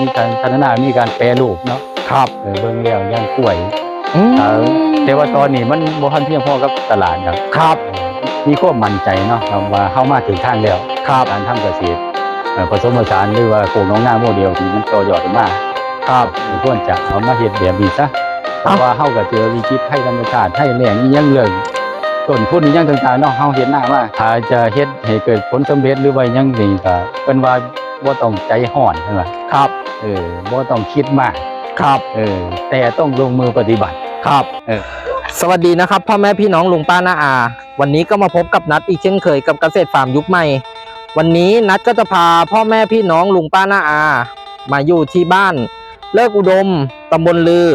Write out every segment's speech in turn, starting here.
มีการพัฒนา มีการแปรรูปเนาะครับเออเบิ่งแล้วอย่างกล้วยอืมเออแต่ว่าตอนนี้มันบ่ทันเพียงพอกับตลาดครับ ครับเออมีความมั่นใจเนาะครับว่าเข้ามาถึงทางแล้วครับการทำเกษตรเอ่อผสมผสานหรือว่าปลูกน้องหน้าโมเดลที่มันต่อยอดออกมาครับควรจะเอามาเฮ็ดแบบนี้ซะเพราะว่าเฮาก็เจอวิกฤตภัยธรรมชาติให้แรงอีหยังเรื่องต้นทุนอีหยังต่างๆเนาะเฮาเฮ็ดหน้าว่าถ้าจะเฮ็ดให้เกิดผลสำเร็จหรือว่าหยังนี่ก็เพิ่นว่าบ่ต้องใจร้อนเพิ่นว่าครับ เออบ่ต้องคิดมากครับ เออ แต่ต้องลงมือปฏิบัติ ครับ เออ สวัสดีนะครับพ่อแม่พี่น้องลุงป้าน้าอา วันนี้ก็มาพบกับนัดอีกเช่นเคยกับเกษตรฟาร์มยุคใหม่ วันนี้นัดก็จะพาพ่อแม่พี่น้องลุงป้าน้าอา มาอยู่ที่บ้าน เลิกอุดมตำบลลือ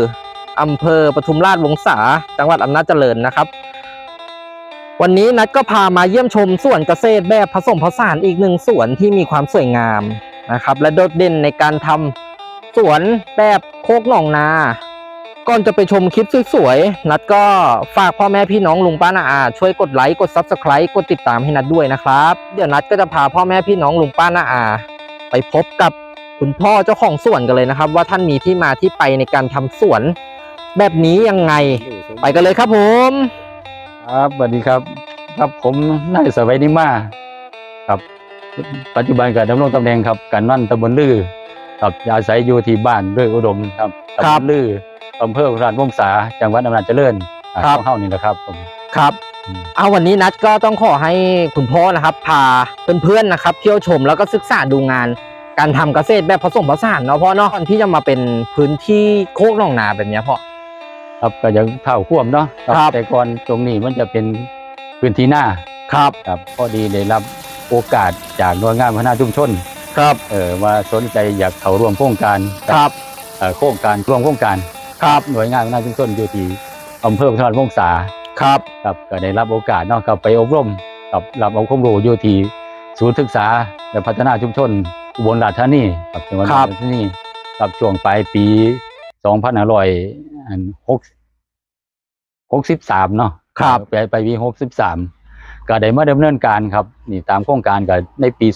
อำเภอปทุมราชวงศาจังหวัดอำนาจเจริญนะครับวันนี้นัดก็พามาเยี่ยมชมสวนเกษตรแบบผสมผสานอีกหนึ่งสวนที่มีความสวยงาม นะครับ และโดดเด่นในการทำสวนแบบโคกหนองนา ก่อนจะไปชมคลิปสวยๆ นัดก็ฝากพ่อแม่พี่น้องลุงป้านาอาช่วยกดไลค์กด Subscribe กดติดตามให้นัดด้วยนะครับ เดี๋ยวนัดก็จะพาพ่อแม่พี่น้องลุงป้านาอา ไปพบกับคุณพ่อเจ้าของสวนกันเลยนะครับ ว่าท่านมีที่มาที่ไปในการทำสวน แบบนี้ยังไง ไปกันเลยครับผม ครับสวัสดีครับ ครับผมนายสวัยนิมาครับ ปัจจุบันก็ดำรงตำแหน่งครับการนั่นตำบลลือครับอาศัยอยู่ที่บ้านเลืออุดมครับตำบลลืออำเภอราชวงศาจังหวัดอำนาจเจริญอ่าของเฮานี่แหละครับผมครับอืมเอาวันนี้นัดก็ต้องขอให้คุณพ่อนะครับ พาเพื่อนๆนะครับ เที่ยวชมแล้วก็ศึกษาดูงาน การทำเกษตรแบบผสมผสานเนาะพ่อเนาะก่อนที่จะมาเป็นพื้นที่โคกหนองนาแบบเนี้ยพ่อครับก็ยังเท่าควมเนาะครับแต่ก่อนตรงนี้มันจะเป็นพื้นที่หน้าครับครับพอดีได้รับ โอกาสจากหน่วยงานพัฒนาชุมชนครับเออว่าสนใจอยากเข้าร่วมโครงการครับเอ่อโครงการร่วมโครงการครับหน่วยงานพัฒนาชุมชนอยู่ที่อำเภอพระนครวงศาครับครับก็ได้รับโอกาสเนาะครับไปอบรมกับรับเอาความรู้อยู่ที่ศูนย์ศึกษาและพัฒนาชุมชนอุบลราชธานีครับจังหวัดอุบลราชธานีครับช่วงปลายปี2563เนาะครับไปไปปี63 ก็ได้มาดำเนินการครับนี่ตามโครงการก็ในปี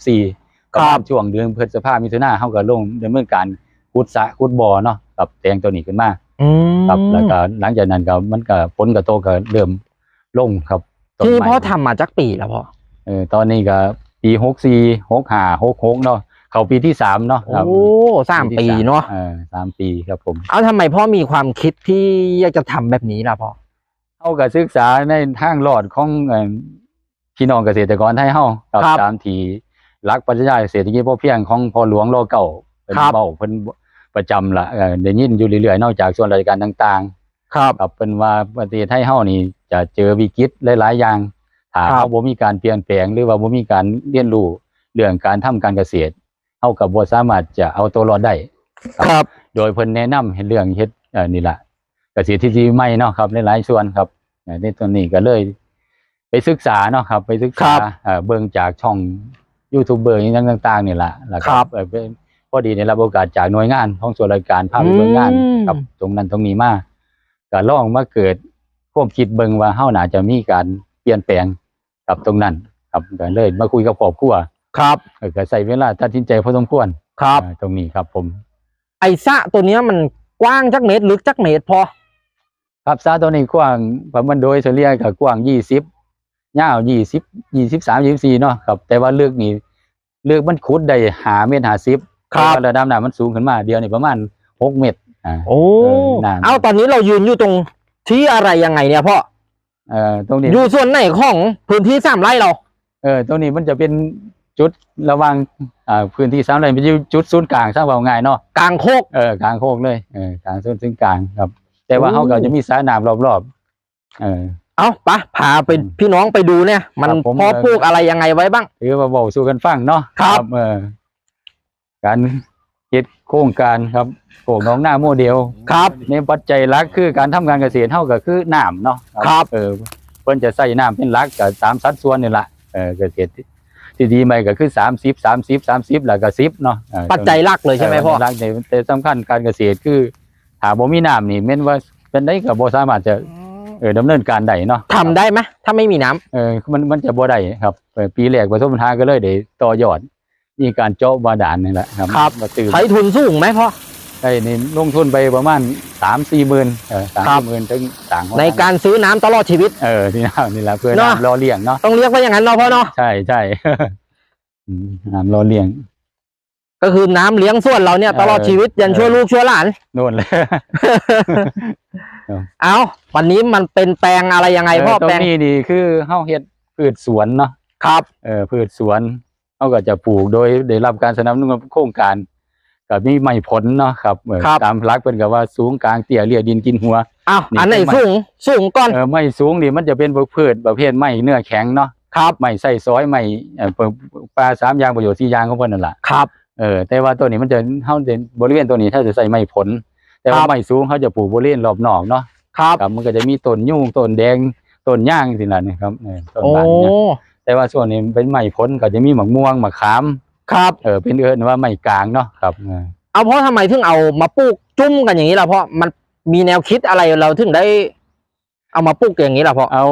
2564ก็ช่วงเดือนพฤษภาคมมิถุนายนเฮาก็ลงดำเนินการขุดสระขุดบ่อเนาะกับแตงตัวนี้ขึ้นมาอืมครับแล้วก็หลังจากนั้นก็มันก็ผลกระโตก็เริ่มลงครับต้นที่ไม้พ่อทำมาจักปีแล้วพ่อเออตอนนี้ก็ปีหกสี่หกห้าหกหกเนาะเข้าปีที่สามเนาะครับโอ้สามปีเนาะเออสามปีครับผม เอาทำไมพ่อมีความคิดที่อยากจะทำแบบนี้ล่ะพ่อ เขาก็ศึกษาในทางรอดของเอ่อพี่น้องเกษตรกรไทยเฮาครับครับตามที่หลักปรัชญาเศรษฐกิจพอเพียงของพ่อหลวงรอเก่าเป็นครับเบาเพิ่นประจำละเอ่อได้ยินอยู่เรื่อยๆนอกจากส่วนราชการต่างๆครับครับเป็นว่าประเทศไทยเฮานี่จะเจอวิกฤตหลายๆอย่างถ้าครับเฮาบ่มีการเปลี่ยนแปลงหรือว่าบ่มีการเรียนรู้เรื่องการทำการเกษตรเฮาก็บ่สามารถจะเอาตัวรอดได้ครับ โดยเพิ่นแนะนำให้เรื่องเฮ็ดเอ่อนี่ล่ะเกษตรที่ดีใหม่เนาะครับหลายๆส่วนครับเอ่อ ในตัวนี้ก็เลย ไปศึกษาเนาะครับ ไปศึกษาครับเอ่อเบิ่งจากช่องยูทูบเบอร์อย่างต่าง ๆ นี่ล่ะแล้วก็ครับเอ่อเป็นพอดีได้รับโอกาสจากหน่วยงานของส่วนราชการพาไปเบิ่งงานอืมครับตรงนั้นตรงนี้มาก็ลองมาเกิดความคิดเบิ่งว่าเฮาน่าจะมีการเปลี่ยนแปลงกับตรงนั้น ครับก็เลยมาคุยกับครอบครัวครับเออก็ใส่เวลาตัดสินใจพอสมควรครับเอ่อตรงนี้ครับผม ไอ้สระตัวเนี้ยมันกว้างจักเมตรลึกจักเมตรพอ ครับซาตัวนี้กว้างประมาณโดยเฉลี่ยก็กว้าง20ยาว20 23 24เนาะครับ แต่ว่าลึกนี่ลึกมันขุดได้5เมตร50ครับแต่ว่าระดับน้ำมันสูงขึ้นมา เดียวนี่ประมาณ6เมตรอ่าโอ้เออน่าเอาตอนนี้เรายืนอยู่ตรงที่อะไรยังไงเนี่ยพ่อเอ่อตรงนี้อยู่ส่วนไหนของพื้นที่สามไร่เรา เออตรงนี้มันจะเป็นจุดระหว่างอ่าพื้นที่สามไร่เป็นจุดศูนย์กลางสร้างเบาง่ายเนาะกลางโคกเออกลางโคกเลยเออกลางศูนย์ศูนย์กลางครับ แต่ว่าโอ้เขาก็จะมีสระน้ำรอบๆเออ เอาปะพาไปอืมพี่น้องไปดูเนี่ย มันครับผมพ่อปลูกอะไรยังไงไว้บ้าง ถือว่าบอกสู่กันฟังเนาะครับ เออการเฮ็ดโครงการครับโครงน้องหน้าโมเดลครับ ในปัจจัยหลักคือการทำการเกษตรเท่าก็คือน้ำเนาะครับเออเพิ่นจะใส่น้ำเป็นหลักก็ตามสัดส่วนนี่แหละเออเกษตรที่ดีใหม่ก็คือ30 30 30แล้วก็10เนาะเออปัจจัยหลักเลยใช่ไหมพ่อเรักเนี่ยแต่สำคัญการเกษตรคือ ถ้าบ่มีน้ำนี่แม่นว่าเป็นได้ก็บ่สามารถจะเออดำเนินการได้เนาะทำได้ไหมถ้าไม่มีน้ำเออมันมันจะบ่ได้ครับเออปีแรกประสบปัญหาก็เลยได้ต่อยอด มีการเจาะบาดาลนี่แหละครับครับมาตื่น ใช้ทุนสูงไหมพ่อได้นี่ลงทุนไปประมาณสามสี่หมื่นเออสามครับ สี่หมื่นถึงต่างของในการซื้อน้ำตลอดชีวิต เออที่นั่นนี่แหละเพื่อเนอะ น้ำรอเลี้ยงเนาะต้องเรียกว่าอย่างนั้นเนาะพ่อเนาะ ใช่ใช่ อืมน้ำรอเลี้ยง ก็คือน้ำเลี้ยงส่วนเราเนี่ยเออตลอดชีวิตยันเออชั่วลูกชั่วหลานโน่นเลยเอาวันนี้มันเป็นแปลงอะไรยังไงพ่อเตรแปลงงนี้ดีคือเฮาเฮ็ดพืชสวนเนาะครับเออพืชสวนเขาก็จะปลูกโดยได้รับการสนับสนุนโครงการกับมีไม้ผลเนาะครับเออครับตามหลักเป็นกับว่าสูงกลางเตี้ยเลี่ยดินกินหัวอ้าวนี่อันไหนคือมันสูงสูงก่อนเออไม้สูงนี่มันจะเป็นพวกพืชประเภทไม้เนื้อแข็งเนาะครับไม้ใส่ซอยไม้เอ่อปลาสามอย่างประโยชน์สี่อย่างของเพิ่นนั่นล่ะครับ เออแต่ว่าตัวนี้มันจะเฮาจะบริเวณตัวนี้ถ้าจะใส่ไม้ผล แต่ว่าครับไม้สูงเขาจะปลูกบริเวณรอบนอกเนาะครับครับมันก็จะมีต้นยุ่งต้นแดงต้นย่างสิล่ะนี่ครับเออต้นโอ้บานเนี่ยแต่ว่าส่วนนี้เป็นไม้ผลก็จะมีหมากม่วงหมากขามครับเออเป็นเอิ้นว่าไม้กลางเนาะครับเออเอาเพราะทำไมถึงเอามาปลูกจุ้มกันอย่างนี้ล่ะเพราะมันมีแนวคิดอะไรเราถึงได้ เอามาปลูกอย่างนี้ล่ะเพราะเอา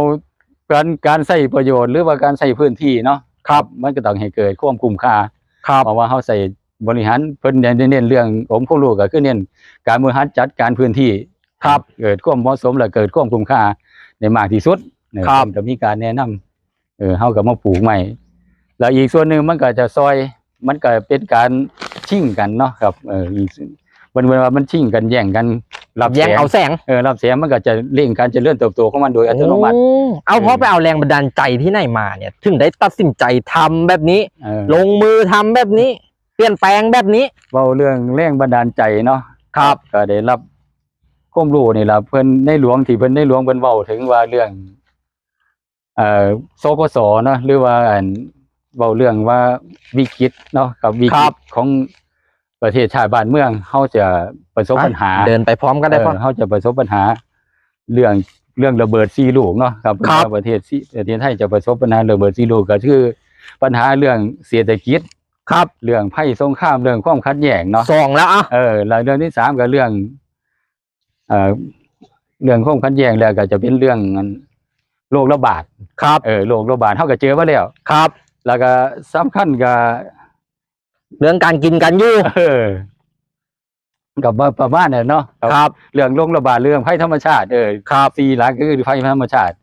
การการใช้ประโยชน์หรือว่าการใช้พื้นที่เนาะครับ มันก็ต้องให้เกิดความคุ้มค่า ครับเพราะว่าเขาใส่บริหารเพิ่นเน้นเน้นเรื่องผมผู้รู้ก็คือเน้นการบริหารจัดการพื้นที่ครับเกิดความเหมาะสมและเกิดความคุ้มค่าในมากที่สุดเนี่ยครับจะมีการแนะนำเออเฮาก็มาปลูกใหม่ แล้วอีกส่วนหนึ่งมันก็จะซอย มันก็เป็นการชิ่งกันเนาะครับ เอออีกมันเป็นว่ามันชิ่งกันแย่งกัน รับแย่งแสงเอาแสงเออรับแสงมันก็จะเร่งการเจริญเติบโตของมันโดยอัตโนมัติโอ้เอาเพราะไปเอาแรงบันดาลใจที่ไหนมาเนี่ย ถึงได้ตัดสินใจทำแบบนี้เออลงมือทำแบบนี้ เปลี่ยนแปลงแบบนี้เว้าเรื่องแรงบันดาลใจเนาะครับก็ได้รับความรู้นี่ล่ะเพิ่นในหลวงที่เพิ่นในหลวงเพิ่นเว้าถึงว่าเรื่อง เอ่อสกสเนาะหรือว่าอันเว้าเรื่องว่าวิกฤตเนาะกับวิคกรัฤบตของ ประเทศชาติบ้านเมืองเฮาจะประสบปัญหาเดินไปพร้อมกันได้เอพ่ออเฮาจะประสบปัญหา เรื่องเรื่องระเบิดซีลูกเนาะครับครับประเทศซีประเทศไทยจะประสบปัญหาระเบิดซีลูกก็คือ ปัญหาเรื่องเศรษฐกิจครับเรื่องภัยสงครามเรื่องความขัดแย้งเนาะสองแล้วอะเออแล้วเรื่องที่สามก็เรื่องเอ่อเรื่องความขัดแย้งแล้วก็จะเป็นเรื่องโรคระบาดครับเออโรคระบาดเท่ากับเจอมาแล้วครับ แล้วก็สำคัญก็ เรื่องการกินกันอยู่เออกับว่าประมาณนั้นเนาะครับ เรื่องโรคระบาดเรื่องภัยธรรมชาติเออครับสี่หลักก็คือภัยธรรมชาติ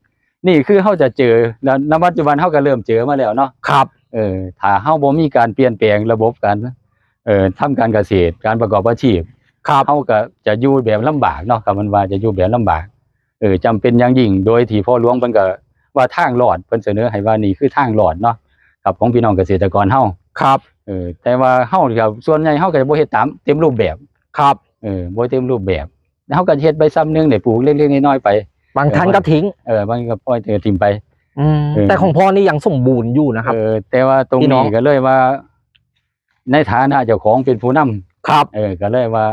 นี่คือเขาจะเจอแล้วณปัจจุบันเขาก็เริ่มเจอมาแล้วเนาะครับ เออถ้าเฮาบ่มีการเปลี่ยนแปลงระบบการเอ่อทำการเกษตรการประกอบอาชีพครับเฮาก็จะอยู่แบบลำบากเนาะครับมันว่าจะอยู่แบบลำบากเออจำเป็นอย่างยิ่งโดยที่พ่อหลวงเพิ่นก็ว่าทางรอดเพิ่นเสนอให้ว่านี่คือทางรอดเนาะครับของพี่น้องเกษตรกรเฮา ครับเออแต่ว่าเฮาครับส่วนใหญ่เฮาก็จะบ่เฮ็ดตามเต็มรูปแบบครับเออบ่เต็มรูปแบบแล้วเฮาก็เฮ็ดไปซ้ำหนึงได้ปลูกเล็กๆน้อยๆไป บางท่านก็ทิ้งเออบางทีก็ปล่อยเจอทิ่มไปอืมเออแต่ของพ่อนี่ยังสมบูรณ์อยู่นะครับเออแต่ว่าตรงพี่น้อนี้งก็เลยว่า ในฐานะเจ้าของเป็นผู้นำครับ เออ ก็เลยว่า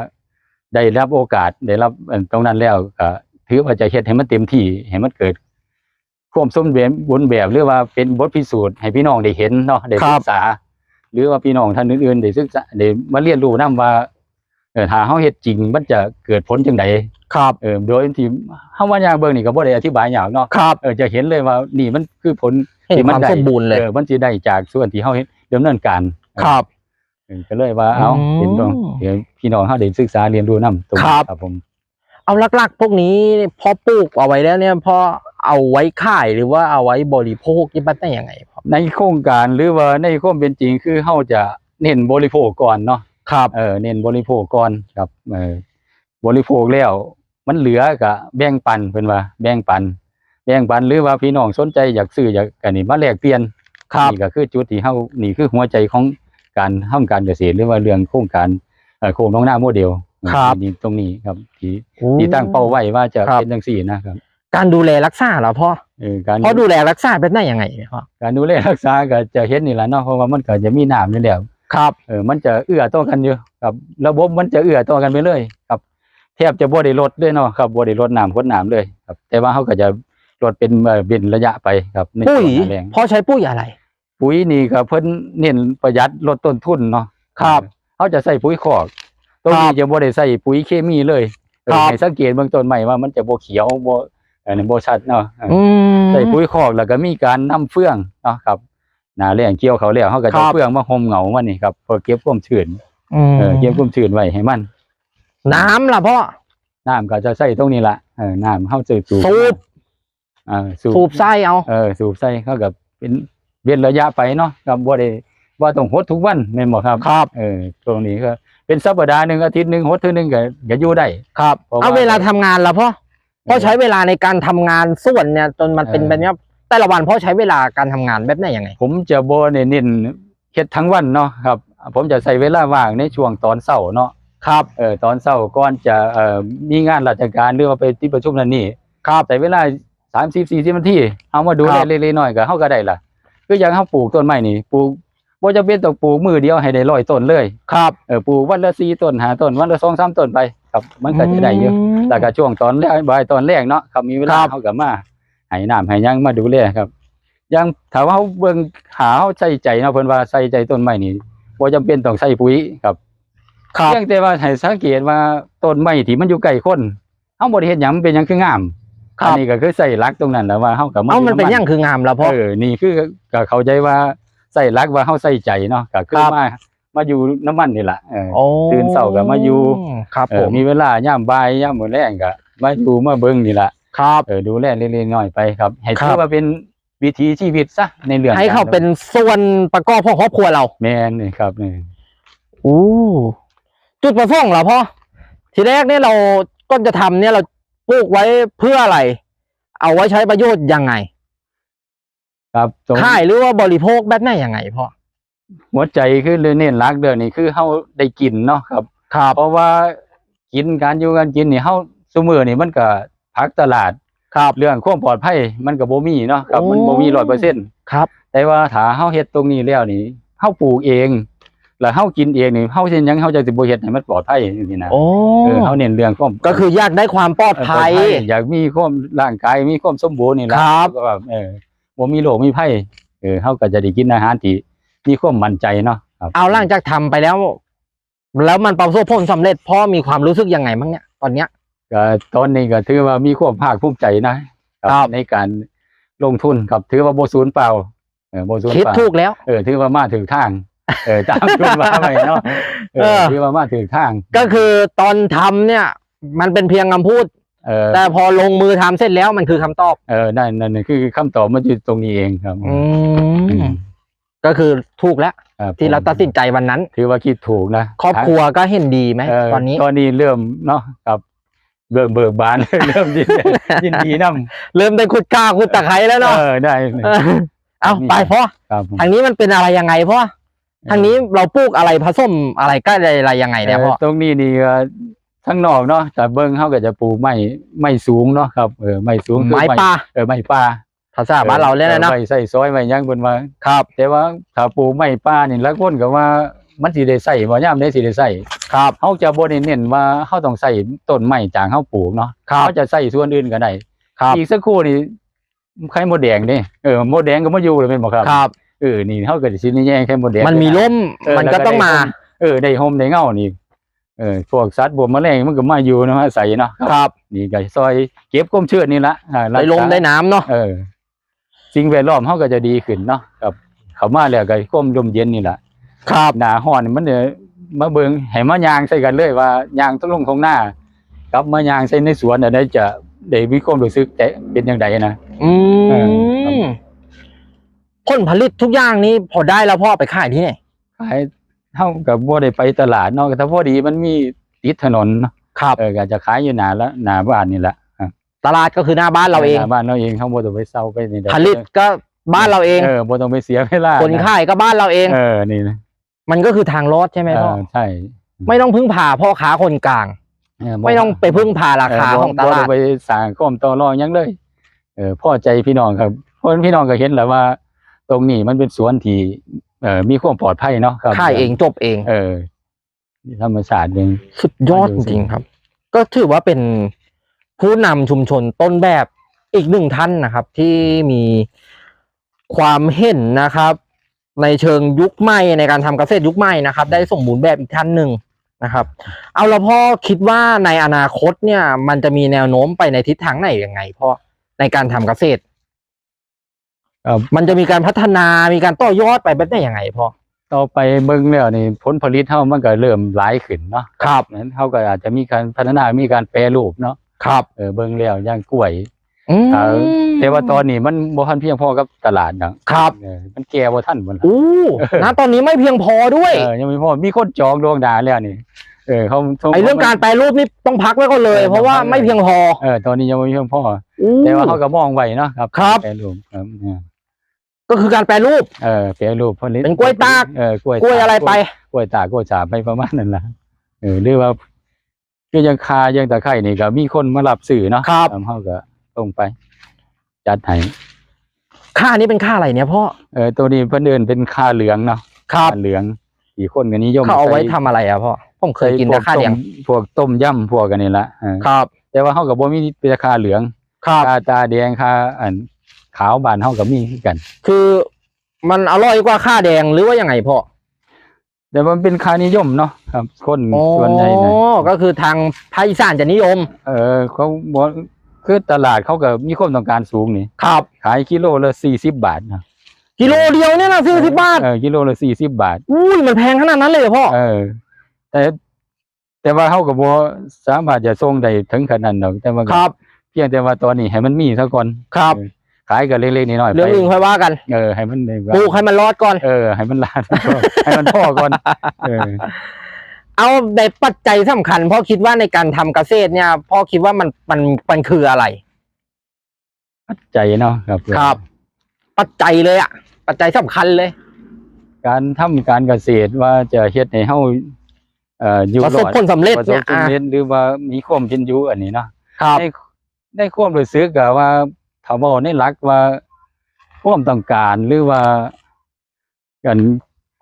ได้รับโอกาสได้รับเอ่อตรงนั้นแล้วก็ถือว่าจะเฮ็ดให้มันเต็มที่ให้มันเกิดความสมบูรณ์บนแบบหรือว่าเป็นบทพิสูจน์ให้พี่น้องได้เห็นเนาะได้ครัศึบกษา หรือว่าพี่น้องท่านอื่นๆได้ศึกษาได้มาเรียนรู้นํว่าเออถ้าเฮาเฮ็ดจริงมันจะเกิดผลจังไดครับเออโดยที่เฮาว่าอย่างเบิ่งนี่ก็บ่ได้อธิบายหยังเนาะครับเออจะเห็นเลยว่านี่มันคือผลเห็นที่ความได้สมบูรณ์เลยเออมันสิได้จากส่วนที่เฮาเฮ็ดดำเนินการครับเออก็เลยว่าเอาอืมเป็นตรงเดี๋ยวพี่น้องเฮาได้ศึกษาเรียนรู้นํตรงนี้ครับครับผมเอาหลักๆ พวกนี้พอปลูกเอาไว้แล้วเนี่ยพอเอาไว้ขายหรือว่าเอาไว้บริโภคนี่มันได้ยังไงพ่อ ในโครงการหรือว่าในความเป็นจริงคือเฮาจะเน้นบริโภคก่อนเนาะครับเออเน้นบริโภคก่อนครับเออบริโภคแล้ว มันเหลือก็แบ่งปันเพิ่นว่า แบ่งปัน แบ่งปันหรือว่าพี่น้องสนใจอยากซื้ออยากกันนี่มาแลกเปลี่ยนครับนี่ก็คือจุดที่เฮานี่คือหัวใจของการทำการเกษตรหรือว่าเรื่องโครงการเอ่อโครงน้องหน้าโมเดลครับนี่ตรงนี้ครับที่ที่ตั้งเป้าไว้ว่าจะครับเป็นจังซี่นะครับ การดูแลรักษาเหรอพ่อเออการพ่อดูแลรักษาเป็นได้ยังไงเนี่ยพ่อการดูแลรักษาก็จะเห็นนี่แหละเนาะเพราะว่ามันก็จะมีน้ำนี่แหละครับเออมันจะเอื้อต่อกันอยู่ครับ ระบบมันจะเอื้อต่อกันไปเลยครับแทบจะบ่ได้ลดเลยเนาะครับบ่ได้ลดน้ำพ้นน้ำเลยครับ แต่ว่าเขาก็จะลดเป็นเอ่อเป็นระยะไปครับในปุ๋ยช่วงหน้าแล้งพ่อใช้ปุ๋ยอะไร ปุ๋ยนี่ก็เพิ่นเน้นประหยัดลดต้นทุนเนาะครับเขาจะใส่ปุ๋ยคอกตรงนี้จะบ่ได้ใส่ปุ๋ยเคมีเลยเออครับให้สังเกตเบื้องต้นใหม่ว่ามันจะบ่เขียวบ่ เออบ่ชัดเนาะอืมใส่ปุ๋ยคอกแล้วก็มีการนํเฟืองเนาะครับหนาแรงเกี่ยวเขาแล้วเขาก็ครัจะบเฟืองมาห่มเหงามันนี่ครับเพื่อเก็บความชื้นอืมเออเก็บความชื้นไว้ให้มัน น้ำล่ะพ่อน้ำก็จะใส่ตรงนี้ละเออน้ำเข้าสูบสูบเออสูสูบบไส้เอาเออสูบใส่เขากับเป็นเว้นระยะไปเนาะครับบ่ได้ว่าต้องหดทุกวันแม่นบ่ครับครับเออตรงนี้ก็เป็นสัปดาห์หนึ่งอาทิตย์หนึ่งหดเทื่อหนึงก็ก็อยู่ได้ครับเพราะว่าเอาเวลาทำงานล่ะพ่อ พ่อใช้เวลาในการทำงานส่วนเนี่ยจนมันเป็นเออแบบเนี้ยแต่ละวันพ่อใช้เวลาการทำงานแบบไหนยังไง ผมจะบ่ได้เน้นเฮ็ดทั้งวันเนาะครับ ผมจะใส่เวลาว่างในช่วงตอนเช้าเนาะครับเออตอนเช้าก่อนจะเอ่อมีงานราชการหรือว่าไปที่ประชุมนั่นนี่ครับใส่เวลา30 40นาทีเอามาดูคแลรับเล็กๆน้อยๆก็เฮาก็ได้ล่ะคืออย่างเฮาปลูกต้นไม้นี่ปลูก บ่จำเป็นต้องปลูกมือเดียวให้ได้ร้อยต้นเลยครับเออปลูกวันละ4ต้น5ต้นวันละ2 3ต้นไปครับมันก็จะได้เยอะมแล้วก็ช่วงตอนแรกบ่ายตอนแรกเนาะครับมีเวลาครับเฮาก็มาให้น้ำให้หยังมาดูแลครับอย่างถ้าว่าเฮาเบิ่งหาเฮาใส่ใจเนาะเพิ่นว่าใส่ใจต้นไม้นี่บ่จำเป็นต้องใส่ปุ๋ยครับครับเพียงแต่ว่าให้สังเกตว่าต้นไม้ที่มันอยู่ใกล้คนเฮาบ่ได้เฮ็ดหยังมันเป็นหยังคืองามครับอันนี้ก็คือใส่หลักตรงนั้นแหล้วว่าเฮาก็เอ้ามันเป็นอย่างคืองามแล้วพ่อเออนี่คือก็เข้าใจว่า ใส่หลักว่าเฮาใส่ใจเนาะก็คือครับมามาอยู่น้ำมันนี่ล่ะเออโอ้ตื่นเช้าก็มาอยู่ครับเอผอมมีเวลายามบ่ายยามมื้อแลงก็มาอยู่มาเบิ่งนี่ล่ะครับเออดูแลเล็กๆน้อยๆไปครับ ให้ครัถือบว่าเป็นวิถีชีวิตซะในเรื่องให้เขาเป็นส่วนประกอบของครอบครัวเรา แม่นนี่ครับนี่อู้จุดประสงค์เหรอพ่อทีแรกเนี่ยเราก็จะทำเนี่ยเราปลูกไว้เพื่ออะไร เอาไว้ใช้ประโยชน์ยังไง ครับตรงขายหรือว่าบริโภคแบบไหนยังไงพ่อหัวใจคือเรื่องเน้นหลักเด้อนี่คือเฮาได้กินเนาะครับ ครับ เพราะว่ากินการอยู่การกินนี่เฮาซุมื้อนี่มันก็พักตลาดครับเรื่องความปลอดภัยมันก็บ่มีเนาะครับโอ้มันบ่มี100%ครับ แต่ว่าถ้าเฮาเฮ็ดตรงนี้แล้วนี่เฮาปลูกเอง แล้วเฮากินเองนี่เฮาสิหยังเฮาจะสิบ่เฮ็ดให้มันปลอดภัยจังซี่นะโอ้เออเฮาเน้นเรื่องความก็คืออยากได้ความปลอดเออภัยปลอดอยากมีความร่างกายมีความสมบูรณ์นี่แหละครับก็แบบเออ บ่มีโรคมีภัยเออเฮาก็จะได้กินอาหารที่มีความมั่นใจเนาะครับเอาหลังจากทำไปแล้ว แล้วมันประสบผลสำเร็จพ่อมีความรู้สึกยังไงบ้างเนี่ยตอนเนี้ย ก็ตอนนี้ก็ถือว่ามีความภาคภูมิใจนะครับ ในการลงทุนครับถือว่าบ่สูญเปล่าเออบ่สูญคิดเปล่าถูกแล้ว เออถือว่ามาถึงทาง เออตามคุณว่าไปเนาะเอเอออ ถือว่ามาถึงทาง ก็คือตอนทำเนี่ย มันเป็นเพียงคำพูด เออแต่พอลงมือทำเสร็จแล้วมันคือคำตอบ เออนั่นนั่นนั่นคือคำตอบมันอยู่ตรงนี้เองครับอือืมมก็คือถูกแล้วครับที่เราตัดสินใจวันนั้น ถือว่าคิดถูกนะครอบครัวก็เห็นดีไหมเตอนนี้ตอนนี้เริ่มเนาะครับเริ่มเบิกบานเริ่มยินยินดีนํเริ่มได้ขุดกล้าขุดตะไคร้แล้วเนาะเออได้เออเอาไปพ่อครับทางนี้มันเป็นอะไรยังไงพ่อทางนี้เราปลูกอะไรผสมอะไรใกล้อะไรยังไงเนี่ยพ่อเออตรงนี้นี่ ก็ทั้งนอกเนาะแต่เบิ้งเขาก็จะปลูกไม้ไม้สูงเนาะครับเออไม้สูงคือไม้ป่าเออไม้ป่าภาษาบ้านเราเรียกอะไรเนาะไม้ใส่ซอยไม้หยังเพิ่นว่าครับ แต่ว่าถ้าปลูกไม้ป่านี่ละคนก็ว่ามันสิได้ใส่บ่ยามได้สิได้ใส่ครับเฮาจะบ่ได้เน้นว่าเฮาต้องใส่ต้นไม้จากเฮาปลูกเนาะครับเขาจะใส่ส่วนอื่นก็ได้ครับอีกสักครู่นี่ไข่มดแดงนี่เออมดแดงก็มาอยู่เลยเป็นบ่ครับครับเออนี่เฮาก็สินี่แย่งไข่มดแดงมันมีร่มเออมันก็แล้วต้องมาได้ร่เออได้ห่มได้เงานี่ เออพวกสัตว์พวกแมลงมันก็มาอยู่นะอาศัยเนาะครับนี่ก็ซอยเก็บความชื้นนี่ละอ่ารักได้ษาลมได้น้ำเนาะเออสิ่งแวดล้อมเฮาก็จะดีขึ้นเนาะครับ เข้ามาแล้วก็ความลมเย็นนี่ล่ะครับหน้าร้อนนี่มันเนี่ยมาเบิ่งให้มายางใส่กันเลยว่ายางต้องลงทงหน้ากับมายางใส่ในสวนอันใดจะได้มีความรู้สึกแต่เป็นจังไดนะอืเออครับมผลผลิตทุกอย่างนี้พอได้แล้วพ่อไปขายที่ไหนขาย เฮาก็บ่ได้ไปตลาดเนาะแต่พอดีมันมีติดถนนเนาะครับ เออก็จะขายอยู่หน้าละหน้าบ้านนี่แหละครับตลาดก็คือหน้าบ้านเราเองหน้บ้านเราเองเขาบ่ต้องไปเซาไปนี่ผลิตก็บ้านเราเองเออบ่ต้องไปเสียเวลาคนขายก็บ้านเราเองเออนี่นะมันก็คือทางรอดใช่ไหมเอพ่ออใช่ ไม่ต้องพึ่งพาพ่อค้าคนกลางเบ่ไม่ต้องไปพึ่งพาราคาเบ่ของตบ่ลาได้ดไปสร้างข้อมต่อรองหยังเลย เออพอใจพี่น้องครับเพราะพี่น้องก็เห็นแหล้วว่า ตรงนี้มันเป็นสวนที่ เอ่อมีความปลอดภัยเนาะครับขายเองจบเอง เออธรรมชาติหนึ่งสุดยอดจริงๆครับ ก็ถือว่าเป็นผู้นำชุมชนต้นแบบอีกหนึ่งท่านนะครับ ที่มีความเห็นนะครับ ในเชิงยุคใหม่ในการทำเกษตรยุคใหม่นะครับ ได้สมบูรณ์แบบอีกท่านหนึ่งนะครับ เอาแล้วพ่อคิดว่าในอนาคตเนี่ย มันจะมีแนวโน้มไปในทิศทางไหนยังไงพ่อในการทำเกษตร ครับมันจะมีการพัฒนามีการต่อยอดไปเป็นได้ยังไงพ่อ ต่อไปเบิ่งแล้วนี่ผลผลิตเฮามันก็เริ่มหลายขึ้นเนาะครับ นั้นเฮาก็อาจจะมีการพัฒนามีการแปรรูปเนาะครับเออเบิ่งแล้วอย่างกล้วย อืมเออแต่ว่าตอนนี้มันบ่ทันเพียงพอกับตลาดเนาะครับ เออมันแก่บ่ทันบ่ล่ะอู้ณตอนนี้ไม่เพียงพอด้วย เออยังไม่พอมีคนจองดวงดาวแล้วนี่ เออเขาเขาไอเรื่องการแปรรูปนี่ต้องพักไว้ก่อนเลย เออเพราะว่าต้องพักเลยไม่เพียงพอเออตอนนี้ยังไม่เพียงพอ อู้ แต่ว่าเขาก็มองไว้เนาะครับครับ แปรรูปครับเออ ก็คือการแปรรูป เออแปรรูปผลิตเป็นกล้วยตากเออกล้วยกล้วยอะไรไป กล้วยตากกล้วยฉาบไปประมาณนั้นล่ะเออหรือว่าคือยังคายังตะไคร่นี่ก็มีคนมารับสื่อเนาะครับทำเขาก็ตรงไป จัดให้ค่านี้เป็นค่าอะไรเนี่ยพ่อเออตัวนี้เพิ่นเดินเป็นคาเหลืองเนาะครับคาเหลืองที่คนกันนิยมเขาเอาไว้ใส่ทำอะไรอะพ่อผมเคยกินพแต่วกค่าต้เดียมงพวกต้มยำพวกกันนี่ละเออครับ แต่ว่าเฮาก็บ่มีเป็นคาเหลืองครับคาตาแดงคาอัน ขาวบานเฮาก็มีคือกัน คือมันอร่อยกว่าค่าแดงหรือว่ายังไงพ่อแต่มันเป็นคานิยมเนาะครับ คนอ๋อส่วนใหญ่นะก็คือทางภาคอีสานจะนิยม เออเขาบ่คือตลาดเขาก็มีความต้องการสูงนี่ครับ ขายกิโลละ40บาทนะกิโลเดียวเนี่ยนะสี่สิบบาทเออกิโลละ40บาทอุ้ยมันแพงขนาดนั้นเลยเหรอพ่อเออ แต่แต่ว่าเฮาก็บ่สามารถจะส่งได้ถึงขนาดนั้นดอกแต่ว่าก็ครับ เพียงแต่ว่าตอนนี้ให้มันมีซะก่อนครับเออ ขายกันเล็กๆน้อยๆไปเรื่องอื่นค่อยว่ากัน เออให้มันได้ว่าปลูกให้มันรอดก่อน เออให้มันลาดให้มันพ่อก่อน เออ เอาในปัจจัยสำคัญพ่อคิดว่าในการทำเกษตรเนี่ยพ่อคิดว่ามันมันมันคืออะไรใจเนาะครับครับ ปัจจัยเลยอะปัจจัยสำคัญเลย การทำการเกษตรว่าจะเฮ็ดให้เฮาเอ่ออยู่ประรสบอดผลสำเร็จประสเนี่บยผลอะสำเร็จหรือว่ามีความเป็นอยู่อันนี้เนาะครับในในความรู้สึกก็ว่า ถ้าเว้าในหลักว่าความต้องการหรือว่ากัน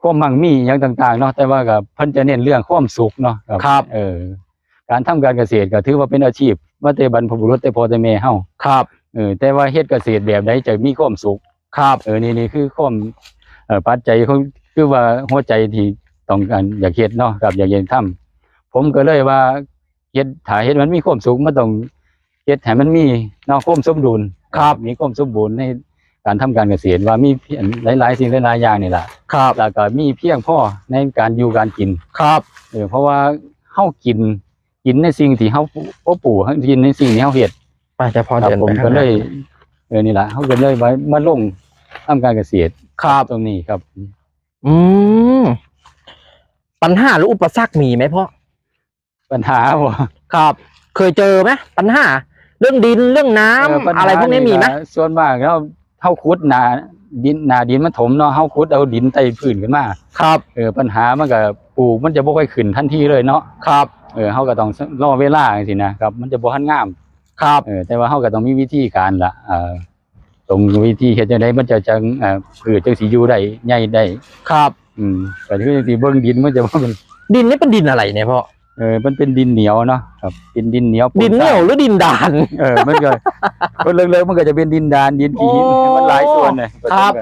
ความมั่งมีอย่างต่างๆเนาะแต่ว่าก็เพิ่นจะเน้นเรื่องความสุขเนาะครับ เออ การทำการเกษตรก็ถือว่าเป็นอาชีพมาแต่บรรพบุรุษแต่พ่อแต่แม่เฮาครับเออแต่ว่าเฮ็ดเกษตรแบบใดจะมีความสุขครับเออนี่นี่คือความเอ่อปัจจัยของคือว่าหัวใจที่ต้องการอยากเฮ็ดเนาะกับอยากเฮ็ดทำผมก็เลยว่าเฮ็ดถ้าเฮ็ดมันมีความสุขมันต้อง เฮ็ดให้มันมีเนาะความสมดุลครับมีความสมบูรณ์ในการทำการเกษตรว่ามีเพียงหลาย ๆ สิ่งหลายๆอย่างนี่ล่ะครับแล้วก็มีเพียงพอในการอยู่การกินครับเออเพราะว่าเฮากินกินในสิ่งที่เฮาบ่ปลูกเฮากินในสิ่งที่เฮาเฮ็ดไปจะพอครับเดินผมไปก็ข้างหเลน้ายเออนี่แหละเขาก็เลยมามาลงทำการเกษตรครับตรงนี้ครับ อืมปัญหาหรืออุปสรรคมีไหมพ่อปัญหาบ่ครับ เคยเจอไหมปัญหา เรื่องดินเรื่องน้ำเปัญหาอะไรพวกนี้มีไหมก็ส่วนมากเราเฮาขุดหนาดินหนาดินมันถมเนาะเฮาขุดเอาดินใต้พื้นขึ้นมาครับ เออปัญหามันก็ปลูกมันจะบ่ค่อยขึ้นทันทีเลยเนาะครับ เออเฮาก็ต้องรอเวลาจังซี่นะครับ มันจะบ่ทันงาม ครับ เออแต่ว่าเฮาก็ต้องมีวิธีการละเอ่อตรงวิธีเฮ็ดจังไดมันจะจังเอ่อพืชจังสิอยู่ได้ใหญ่ได้ ครับ อืมก็คือจังสิเบิ่งดินมันจะว่ามันดินนี่เป็นดินอะไรเนี่ยพ่อ เออมันเป็นดินเหนียวเนาะครับเป็นดินเหนียวปดินเหนียวทรายหรือดินดาน เออมันก็คนเลิกๆมันก็จะเป็นดินดานดินขี้หินโอ้มันหลายส่วนเลยครับ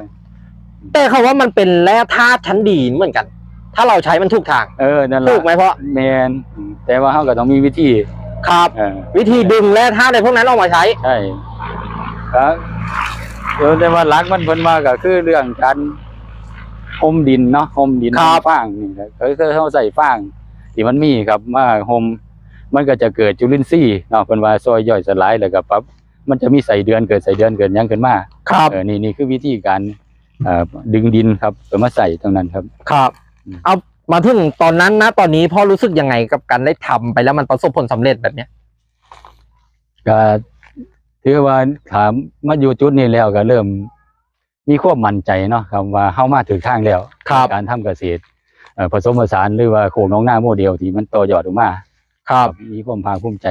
แต่เขาว่ามันเป็นแร่ธาตุชั้นดีเหมือนกัน ถ้าเราใช้มันถูกทาง เออนั่นแหถูละกไหมพ่อแมนอืมแต่ว่าเขาก็ต้องมีวิธีครับเออวิธีดึงแร่ธาตุในพวกนั้นออกมาใช้ใช่ครับเดี๋ยวแต่ว่าหลักมันเพิ่นมาก็คือเรื่องการห่มดินเนาะห่มดินครับฟางนี่แหละก็คือเขาใส่ฟาง ที่มันมีครับมาห่มมันก็จะเกิดจุลินทรีย์เนาะเพิ่นว่าซอยย่อยสลายแล้วก็ปั๊บมันจะมีใส่เดือนเกิดใส่เดือนเกิดหยังขึ้นมาครับเออนี่นี่คือวิธีการเอ่อดึงดินครับเอามาใส่ตรงนั้นครับ ครับอืมเอามาถึงตอนนั้นนะตอนนี้พ่อรู้สึกยังไงกับการได้ทำไปแล้วมันประสบผลสำเร็จแบบเนี้ยก็ถือว่าถามมาอยู่จุดนี้แล้วก็เริ่มมีความมั่นใจเนาะครับว่าเข้ามาถึงทางแล้วครับในการทำเกษตรเอ่อ ผสมผสานหรือว่าโครงน้องหน้าโมเดลที่มันต่อยอดออกมาครับมีความภาคภูมิใจ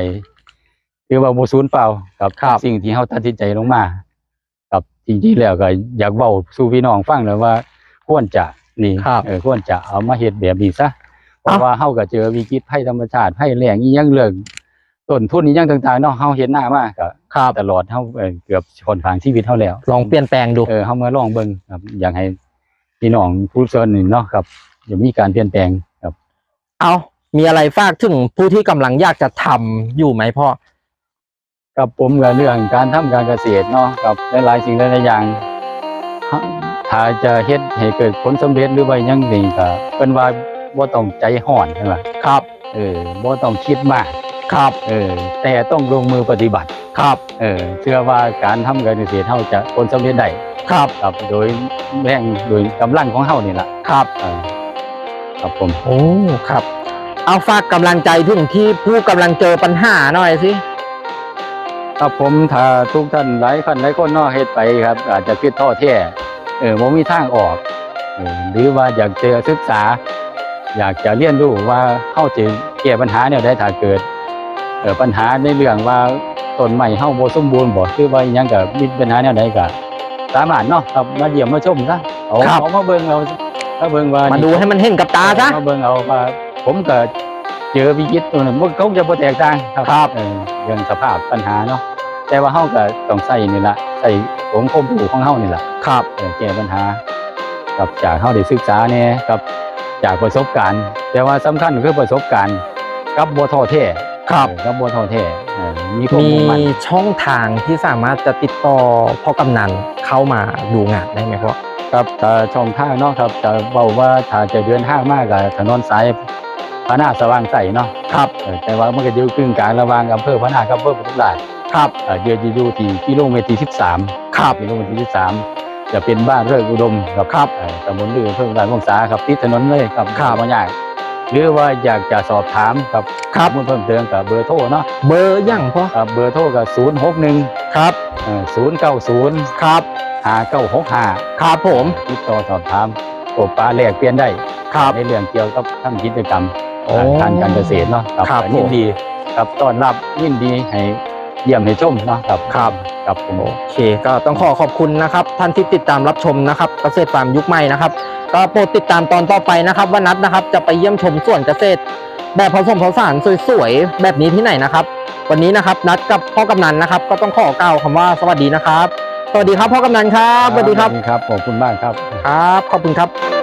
ถือว่าโมซูนย์เปล่ากับครับสิ่งที่เขาตัดสินใจลงมากับจริงๆแล้วก็อยากเว้าสู่พี่น้องฟังแล้วว่าควรจะนี่ครับเออควรจะเอามาเฮ็ดแบบนี้ซะเพราะเอ้าว่าเฮาก็เจอวิกฤตภัยธรรมชาติภัยแล้งอีหยังเรื่องต้นทุนอีหยังต่างๆเนาะเฮาเฮ็ดหน้ามาก็ครับตลอดเฮาเอ่อเกือบค่อนข้างชีวิตเฮาแล้วลองเปลี่ยนแปลงดูเออเฮามาลองเบิ่งครับอยากให้พี่น้องผู้ชนนี่เนาะครับ จะมีการเปลี่ยนแปลงครับ เอา มีอะไรฝากถึงผู้ที่กำลังอยากจะทำอยู่ไหมพ่อ กับผมกับเรื่องการทำการเกษตรเนาะกับหลายๆสิ่งหลายๆอย่างถ้าจะเฮ็ดให้เกิดผลสำเร็จหรือว่าหยังนี่ก็เพิ่นว่าบ่ต้องใจห่อนใช่ไหมครับ เออบ่ต้องคิดมากครับ เออแต่ต้องลงมือปฏิบัติ ครับ เออเชื่อว่าการทำการเกษตรเฮาจะผลสำเร็จได้ครับ ครับโดยแรงโดยกำลังของเฮานี่ล่ะครับ เออ ครับผม โอ้ครับ เอาฝากกำลังใจถึงที่ผู้กำลังเจอปัญหาหน่อยสิ ครับผมถ้าทุกท่านหลายท่านหลายคนเนาะเฮ็ดไปครับ อาจจะคิดท้อแท้เออบ่มีทางออกเออหรือว่าอยากจะศึกษา อยากจะเรียนรู้ว่าเฮาจะแก้ปัญหาแนวใดถ้าเกิดเออปัญหาในเรื่องว่าต้นไม้เฮาบ่สมบูรณ์บ่คือว่าอิหยังก็มีปัญหาแนวใดก็สามารถเนาะครับมาเยี่ยมมาชมซะเอาครับ เอามาเบิ่งเอา มาเบิ่งว่ามามาดูให้มันเห็นกับตาซะมาเบิ่งเอาว่าผมก็เจอวิกฤตตัวนั้นมันคงจะบ่แตกต่างครับครับเออเรื่องสภาพปัญหาเนาะแต่ว่าเฮาก็ต้องใส่นี่ล่ะใส่องค์ความรู้ของเฮานี่ล่ะครับเออแก้ปัญหา กับจากเฮาได้ศึกษาแน่กับจากประสบการณ์ แต่ว่าสำคัญคือประสบการณ์กับบ่ท้อแท้ครับ เออกับบ่ท้อแท้เออมีความมีมุ่งมั่น ช่องทางที่สามารถจะติดต่อพ่อกำนันเข้ามาดูงานได้ไหมพ่อ ครับถ้าช่องทางเนาะครับจะเว้าว่าถ้าจะเดินทางมากก็ถนนสายพระนาสว่างใสเนาะครับเออแต่ว่ามันก็อยู่กึ่งกลางระหว่างอำเภอพระนากับอำเภอปทุมราชครับเอ่อเดือนจะอยู่ที่กิโลเมตรที่13ครับกิโลเมตรที่13จะเป็นบ้านเริกอุดมครับครับเอ่อตำบลลืออำเภอราชวงศาครับติดถนนเลยครับครับบ่ยากหรือว่าอยากจะสอบถามครับครับข้อมูลเพิ่มเติมกับเบอร์โทรเนาะเบอร์ยังพ่อครับเบอร์โทรก็061ครับ เอ่อ090 ครับ 5965ครับผมติดต่อสอบถามโอปลาแลกเปลี่ยนได้ครับ ในเรื่องเกี่ยวกับทำกิจกรรมโอ้การการเกษตรเนาะครับครับก็ยินดีครับต้อนรับยินดีให้เยี่ยมให้ชมเนาะครับครับครับผมโอเค ก็ต้องขอขอบคุณนะครับ ท่านที่ติดตามรับชมนะครับเกษตรฟาร์มยุคใหม่นะครับ ก็โปรดติดตามตอนต่อไปนะครับ ว่านัดนะครับจะไปเยี่ยมชมสวนเกษตร แบบผสมผสานสวยๆแบบนี้ที่ไหนนะครับ วันนี้นะครับนัดกับพ่อกำนันนะครับ ก็ต้องขอกล่าวคำว่าสวัสดีนะครับ สวัสดีครับพ่อกำนันครับสวัสดีครับ ครับขอบคุณมากครับ ครับ ขอบคุณครับ